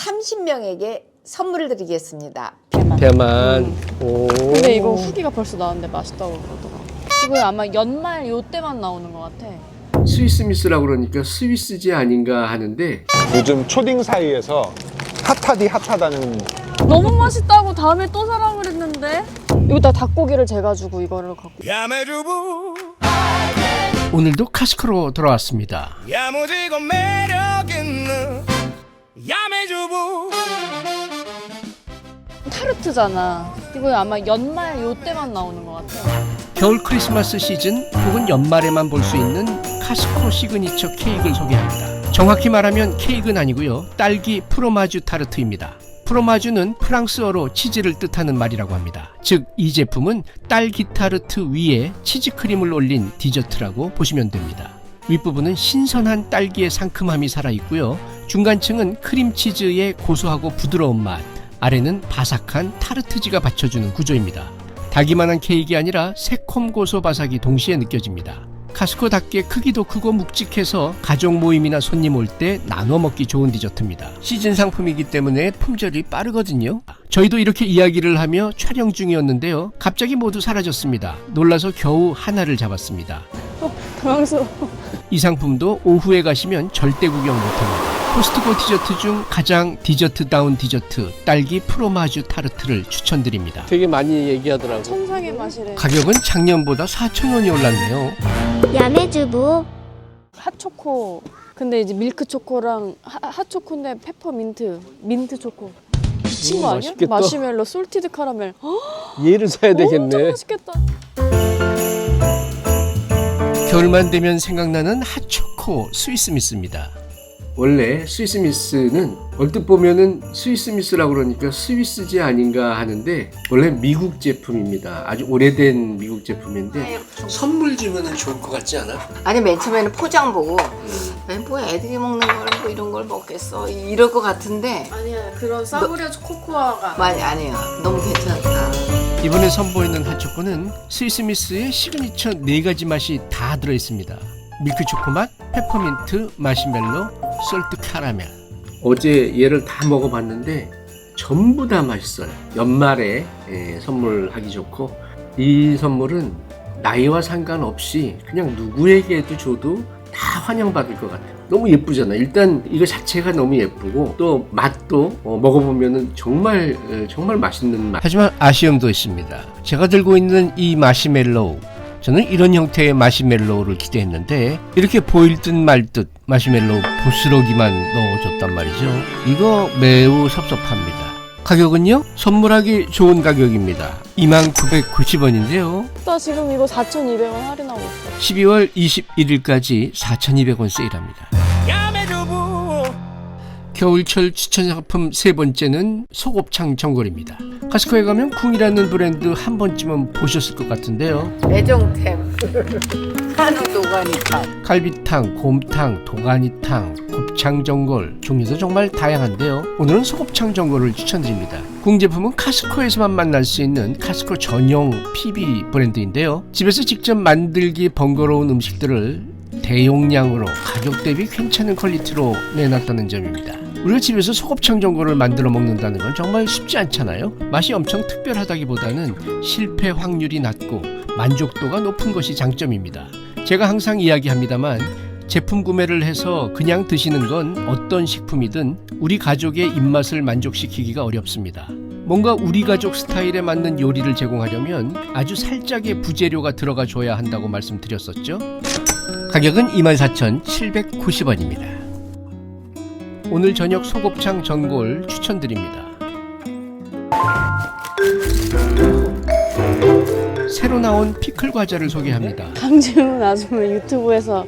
30명에게 선물을 드리겠습니다. 대만. 대만. 오. 근데 이거 후기가 벌써 나왔는데 맛있다고 그러더라. 이거 아마 연말 요때만 나오는 것 같아. 스위스 미스라고 그러니까 스위스지 아닌가 하는데 요즘 초딩 사이에서 핫하디 핫하다는 너무 맛있다고 다음에 또 사라 그랬는데. 여기다 닭고기를 재가지고 이거를 갖고. 야매주부 오늘도 카스코로 돌아왔습니다. 야무지고 매력 있는 야매주부 타르트잖아. 이거 아마 연말 요 때만 나오는 것 같아. 겨울 크리스마스 시즌 혹은 연말에만 볼 수 있는 카스코 시그니처 케이크를 소개합니다. 정확히 말하면 케이크는 아니고요. 딸기 프로마주 타르트입니다. 프로마주는 프랑스어로 치즈를 뜻하는 말이라고 합니다. 즉, 이 제품은 딸기 타르트 위에 치즈크림을 올린 디저트라고 보시면 됩니다. 윗부분은 신선한 딸기의 상큼함이 살아있고요. 중간층은 크림치즈의 고소하고 부드러운 맛, 아래는 바삭한 타르트지가 받쳐주는 구조입니다. 닭이만한 케이크가 아니라 새콤 고소 바삭이 동시에 느껴집니다. 카스코답게 크기도 크고 묵직해서 가족 모임이나 손님 올 때 나눠 먹기 좋은 디저트입니다. 시즌 상품이기 때문에 품절이 빠르거든요. 저희도 이렇게 이야기를 하며 촬영 중이었는데요. 갑자기 모두 사라졌습니다. 놀라서 겨우 하나를 잡았습니다. 당황스러워. 이 상품도 오후에 가시면 절대 구경 못합니다. 코스트코 디저트 중 가장 디저트다운 디저트 딸기 프로마주 타르트를 추천드립니다. 되게 많이 얘기하더라고. 천상의 맛이래. 가격은 작년보다 4,000원이 올랐네요. 야매주부 핫초코. 근데 이제 밀크 초코랑 하, 핫초코인데 페퍼민트, 민트 초코. 미친 오, 거 아니야? 맛있겠다. 마시멜로, 솔티드 카라멜. 헉, 얘를 사야 엄청 맛있겠다. 겨울만 되면 생각나는 핫초코 스위스 미스입니다. 원래 스위스 미스는 얼뜻 보면은 스위스 미스라고 그러니까 스위스지 아닌가 하는데 원래 미국 제품입니다. 아주 오래된 미국 제품인데 선물 주면은 좋을 것 같지 않아? 아니 맨 처음에는 포장 보고 에이, 뭐 애들이 먹는 걸 뭐 이런 걸 먹겠어 이럴 것 같은데 아니야, 그런 싸구려 코코아가. 많이 아니에요. 너무 괜찮다. 이번에 선보이는 핫초코는 스위스 미스의 시그니처 네 가지 맛이 다 들어 있습니다. 밀크 초코 맛, 페퍼민트, 마시멜로, 솔트 카라멜. 어제 얘를 다 먹어봤는데 전부 다 맛있어요. 연말에 예, 선물하기 좋고 이 선물은 나이와 상관없이 그냥 누구에게도 줘도 다 환영받을 것 같아요. 너무 예쁘잖아. 일단 이거 자체가 너무 예쁘고 또 맛도 어, 먹어보면은 정말 어, 정말 맛있는 맛. 하지만 아쉬움도 있습니다. 제가 들고 있는 이 마시멜로우 저는 이런 형태의 마시멜로우를 기대했는데 이렇게 보일 듯 말 듯 마시멜로우 부스러기만 넣어줬단 말이죠. 이거 매우 섭섭합니다. 가격은요? 선물하기 좋은 가격입니다. 2990원인데요. 나 지금 이거 4,200원 할인하고 있어. 12월 21일까지 4,200원 세일합니다. 겨울철 추천 상품 세 번째는 소곱창 전골입니다. 카스코에 가면 쿵이라는 브랜드 한 번쯤은 보셨을 것 같은데요. 애정템 한우 노가니탕 갈비탕, 곰탕, 도가니탕, 곱창 전골 종류도 정말 다양한데요. 오늘은 소곱창 전골을 추천드립니다. 궁 제품은 카스코에서만 만날 수 있는 카스코 전용 PB 브랜드인데요. 집에서 직접 만들기 번거로운 음식들을 대용량으로 가격 대비 괜찮은 퀄리티로 내놨다는 점입니다. 우리가 집에서 소곱창 전골을 만들어 먹는다는 건 정말 쉽지 않잖아요. 맛이 엄청 특별하다기보다는 실패 확률이 낮고 만족도가 높은 것이 장점입니다. 제가 항상 이야기합니다만 제품 구매를 해서 그냥 드시는 건 어떤 식품이든 우리 가족의 입맛을 만족시키기가 어렵습니다. 뭔가 우리 가족 스타일에 맞는 요리를 제공하려면 아주 살짝의 부재료가 들어가 줘야 한다고 말씀드렸었죠. 가격은 24,790원입니다. 오늘 저녁 소곱창 전골 추천드립니다. 새로 나온 피클 과자를 소개합니다. 강지훈 아줌마 유튜브에서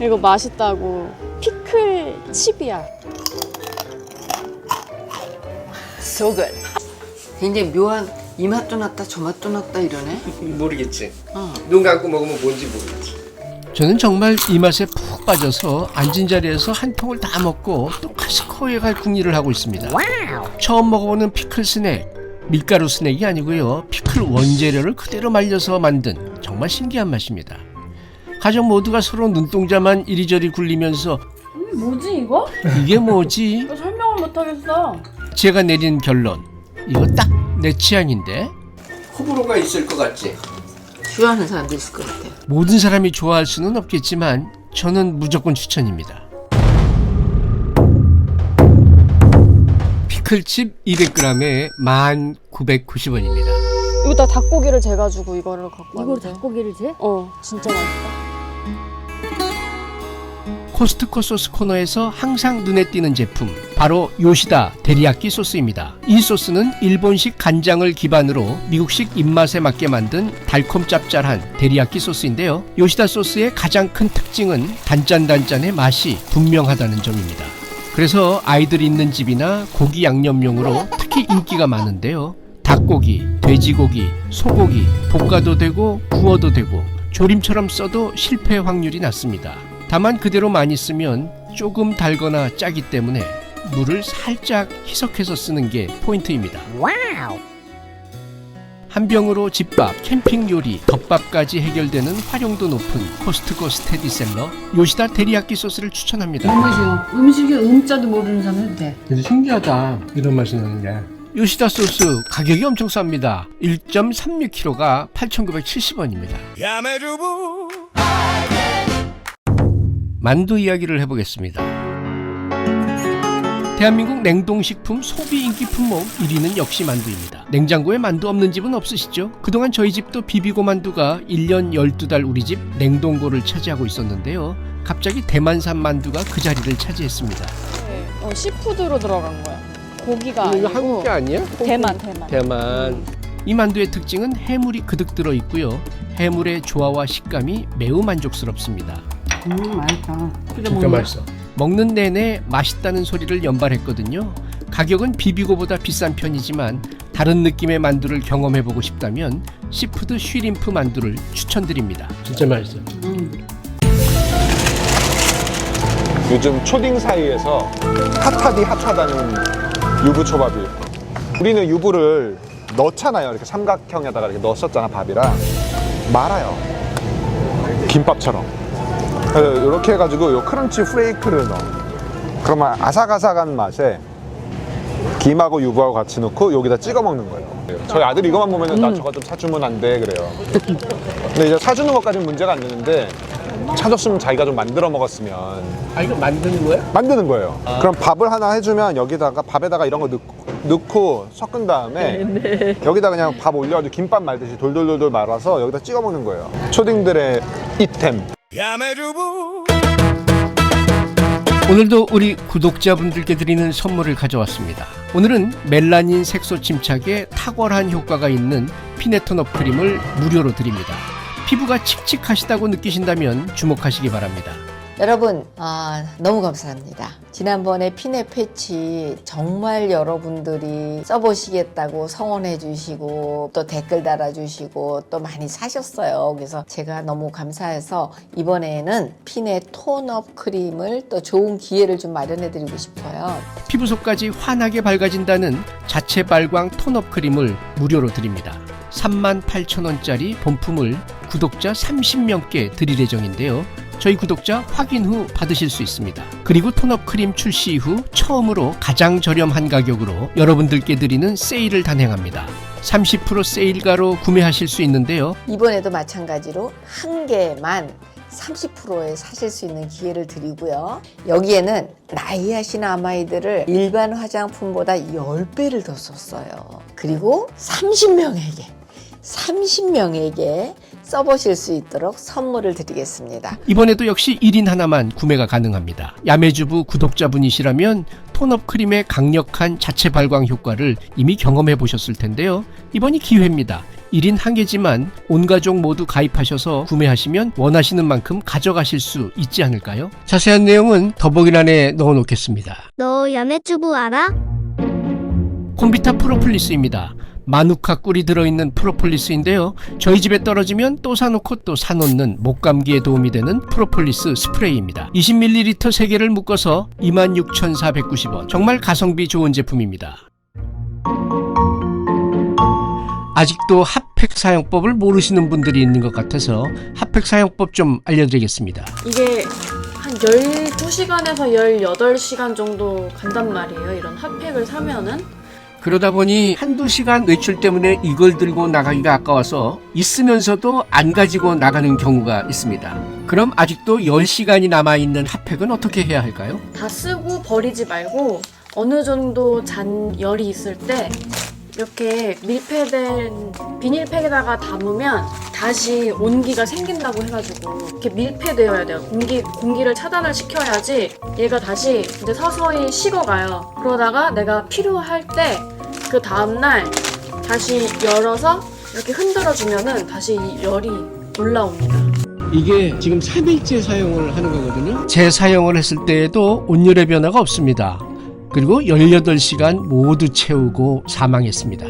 이거 맛있다고 피클 칩이야. So good. 굉장히 묘한 이 맛도 났다 저 맛도 났다 이러네. 모르겠지. 어. 눈 감고 먹으면 뭔지 모르겠지. 저는 정말 이 맛에 푹 빠져서 앉은 자리에서 한 통을 다 먹고 또 카스코에 갈 궁리를 하고 있습니다. 처음 먹어보는 피클 스낵. 밀가루 스낵이 아니고요. 피클 원재료를 그대로 말려서 만든 정말 신기한 맛입니다. 가족 모두가 서로 눈동자만 이리저리 굴리면서 뭐지 이거? 이게 뭐지? 설명을 못하겠어. 제가 내린 결론 이거 딱 내 취향인데 호불호가 있을 것 같지? 좋아하는 사람도 있을 것 같아요. 모든 사람이 좋아할 수는 없겠지만 저는 무조건 추천입니다. 피클칩 200g에 1,990원입니다. 이거 다 닭고기를 재가지고 이거를 갖고 이걸 왔는데. 닭고기를 재? 어, 진짜 맛있다. 코스트코 소스 코너에서 항상 눈에 띄는 제품 바로 요시다 데리야끼 소스입니다. 이 소스는 일본식 간장을 기반으로 미국식 입맛에 맞게 만든 달콤 짭짤한 데리야끼 소스인데요. 요시다 소스의 가장 큰 특징은 단짠단짠의 맛이 분명하다는 점입니다. 그래서 아이들 있는 집이나 고기 양념용으로 특히 인기가 많은데요. 닭고기, 돼지고기, 소고기 볶아도 되고 구워도 되고 조림처럼 써도 실패 확률이 낮습니다. 다만 그대로 많이 쓰면 조금 달거나 짜기 때문에 물을 살짝 희석해서 쓰는 게 포인트입니다. 한 병으로 집밥, 캠핑 요리, 덮밥까지 해결되는 활용도 높은 코스트코 스테디셀러 요시다 데리야끼 소스를 추천합니다. 음식에 음자도 모르는 사람 해도 돼. 근데 신기하다. 이런 맛이 나는 게. 요시다 소스 가격이 엄청 쌉니다. 1.36kg가 8,970원입니다. 야매주부 만두 이야기를 해보겠습니다 대한민국 냉동식품 소비 인기 품목 1위는 역시 만두입니다 냉장고에 만두 없는 집은 없으시죠? 그동안 저희 집도 비비고 만두가 1년 12달 우리 집 냉동고를 차지하고 있었는데요 갑자기 대만산 만두가 그 자리를 차지했습니다 어, 시푸드로 들어간 거야. 고기가 아니고 아니야? 대만, 대만. 대만. 이 만두의 특징은 해물이 그득 들어 있고요. 해물의 조화와 식감이 매우 만족스럽습니다. 음, 맛있다. 진짜 맛있어. 먹는 내내 맛있다는 소리를 연발했거든요. 가격은 비비고보다 비싼 편이지만 다른 느낌의 만두를 경험해 보고 싶다면 시푸드 쉬림프 만두를 추천드립니다. 진짜 맛있어. 요즘 초딩 사이에서 핫하디 핫하다는 유부초밥이에요. 우리는 유부를 넣잖아요. 이렇게 삼각형에다가 이렇게 넣었었잖아, 밥이랑. 말아요. 김밥처럼. 이렇게 해가지고 요 크런치 프레이크를 넣어. 그러면 아삭아삭한 맛에 김하고 유부하고 같이 넣고 여기다 찍어 먹는 거예요. 저희 아들이 이거만 보면 나 저거 좀 사주면 안 돼 그래요. 근데 이제 사주는 것까지는 문제가 안 되는데 사줬으면 자기가 좀 만들어 먹었으면 아 이거 만드는 거야? 만드는 거예요. 그럼 밥을 하나 해주면 여기다가 밥에다가 이런 거 넣고, 넣고 섞은 다음에 여기다 그냥 밥 올려가지고 김밥 말듯이 돌돌돌돌 말아서 여기다 찍어 먹는 거예요. 초딩들의 이템. 오늘도 우리 구독자분들께 드리는 선물을 가져왔습니다. 오늘은 멜라닌 색소 침착에 탁월한 효과가 있는 피네톤업 크림을 무료로 드립니다. 피부가 칙칙하시다고 느끼신다면 주목하시기 바랍니다. 여러분 아, 너무 감사합니다. 지난번에 피네 패치 정말 여러분들이 써보시겠다고 성원해 주시고 또 댓글 달아주시고 또 많이 사셨어요. 그래서 제가 너무 감사해서 이번에는 피네 톤업 크림을 또 좋은 기회를 좀 마련해 드리고 싶어요. 피부 속까지 환하게 밝아진다는 자체 발광 톤업 크림을 무료로 드립니다. 38,000원짜리 본품을 구독자 30명께 드릴 예정인데요. 저희 구독자 확인 후 받으실 수 있습니다. 그리고 톤업 크림 출시 후 처음으로 가장 저렴한 가격으로 여러분들께 드리는 세일을 단행합니다. 30% 세일가로 구매하실 수 있는데요. 이번에도 마찬가지로 한 개만 30%에 사실 수 있는 기회를 드리고요. 여기에는 나이아신 아마이드를 일반 화장품보다 10배를 더 썼어요. 그리고 30명에게 30명에게 써보실 수 있도록 선물을 드리겠습니다. 이번에도 역시 1인 하나만 구매가 가능합니다. 야매주부 구독자분이시라면 톤업 크림의 강력한 자체 발광 효과를 이미 경험해 보셨을 텐데요. 이번이 기회입니다. 1인 한 개지만 온 가족 모두 가입하셔서 구매하시면 원하시는 만큼 가져가실 수 있지 않을까요? 자세한 내용은 더보기란에 넣어 놓겠습니다. 너 야매주부 알아? 콤비타 프로폴리스입니다. 마누카 꿀이 들어있는 프로폴리스인데요. 저희 집에 떨어지면 또 사놓고 또 사놓는 목 감기에 도움이 되는 프로폴리스 스프레이입니다. 20ml 3개를 묶어서 26,490원. 정말 가성비 좋은 제품입니다. 아직도 핫팩 사용법을 모르시는 분들이 있는 것 같아서 핫팩 사용법 좀 알려드리겠습니다. 이게 한 12시간에서 18시간 정도 간단 말이에요. 이런 핫팩을 사면은. 그러다 보니 한두 시간 외출 때문에 이걸 들고 나가기가 아까워서 있으면서도 안 가지고 나가는 경우가 있습니다. 그럼 아직도 10시간이 남아있는 핫팩은 어떻게 해야 할까요? 다 쓰고 버리지 말고 어느 정도 잔 열이 있을 때 이렇게 밀폐된 비닐팩에다가 담으면 다시 온기가 생긴다고 해가지고 이렇게 밀폐되어야 돼요. 공기 공기를 차단을 시켜야지 얘가 다시 이제 서서히 식어가요. 그러다가 내가 필요할 때 그 다음 날 다시 열어서 이렇게 흔들어 주면은 다시 이 열이 올라옵니다. 이게 지금 3일째 사용을 하는 거거든요. 재사용을 했을 때에도 온열의 변화가 없습니다. 그리고 18시간 모두 채우고 사망했습니다.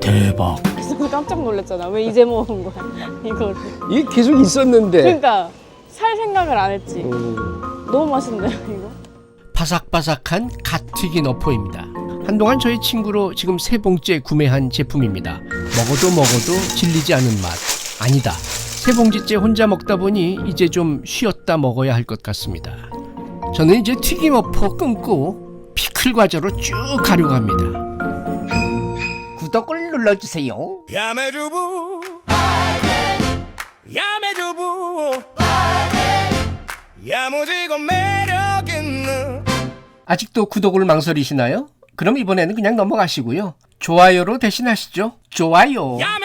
대박. 그래서 깜짝 놀랐잖아. 왜 이제 먹은 거야? 이거를. 이게 계속 있었는데. 그러니까 살 생각을 안 했지. 음. 너무 맛있네요, 이거. 바삭바삭한 갓 튀긴 어포입니다. 한동안 저희 친구로 지금 세 봉째 구매한 제품입니다. 먹어도 먹어도 질리지 않은 맛. 아니다. 세 봉지째 혼자 먹다 보니 이제 좀 쉬었다 먹어야 할 것 같습니다. 저는 이제 튀김 어포 끊고 피클 과자로 쭉 가려고 합니다. 구독을 눌러주세요. 야매주부 야매주부 야무지고 매력있는 아직도 구독을 망설이시나요? 그럼 이번에는 그냥 넘어가시고요. 좋아요로 대신하시죠. 좋아요. 야매